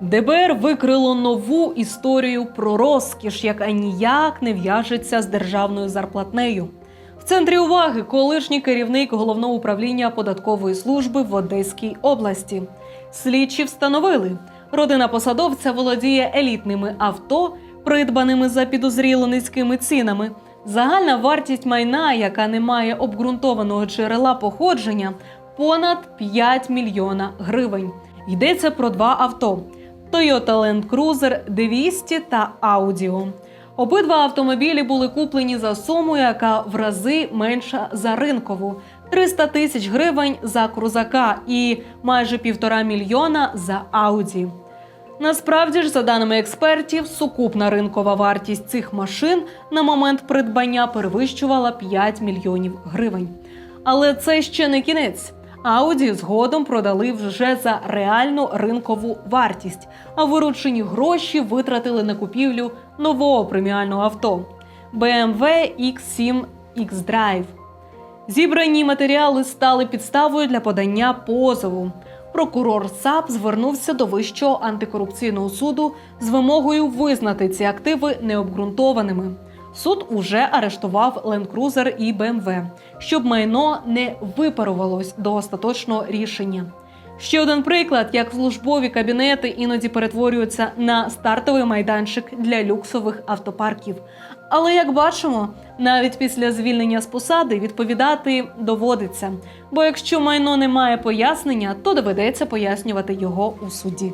ДБР викрило нову історію про розкіш, яка ніяк не в'яжеться з державною зарплатнею. В центрі уваги колишній керівник головного управління податкової служби в Одеській області. Слідчі встановили, родина посадовця володіє елітними авто, придбаними за підозріло низькими цінами. Загальна вартість майна, яка не має обґрунтованого джерела походження, понад 5 мільйона гривень. Йдеться про два авто: Toyota Land Cruiser 200 та Audio. Обидва автомобілі були куплені за суму, яка в рази менша за ринкову 300 тисяч гривень за крузака і майже півтора мільйона за Ауді. Насправді ж, за даними експертів, сукупна ринкова вартість цих машин на момент придбання перевищувала 5 мільйонів гривень. Але це ще не кінець. Ауді згодом продали вже за реальну ринкову вартість, а виручені гроші витратили на купівлю нового преміального авто BMW X7 X-Drive. Зібрані матеріали стали підставою для подання позову. Прокурор САП звернувся до Вищого антикорупційного суду з вимогою визнати ці активи необґрунтованими. Суд уже арештував Cruiser і BMW, щоб майно не випарувалось до остаточного рішення. Ще один приклад, як службові кабінети іноді перетворюються на стартовий майданчик для люксових автопарків. Але як бачимо, навіть після звільнення з посади відповідати доводиться. Бо якщо майно не має пояснення, то доведеться пояснювати його у суді.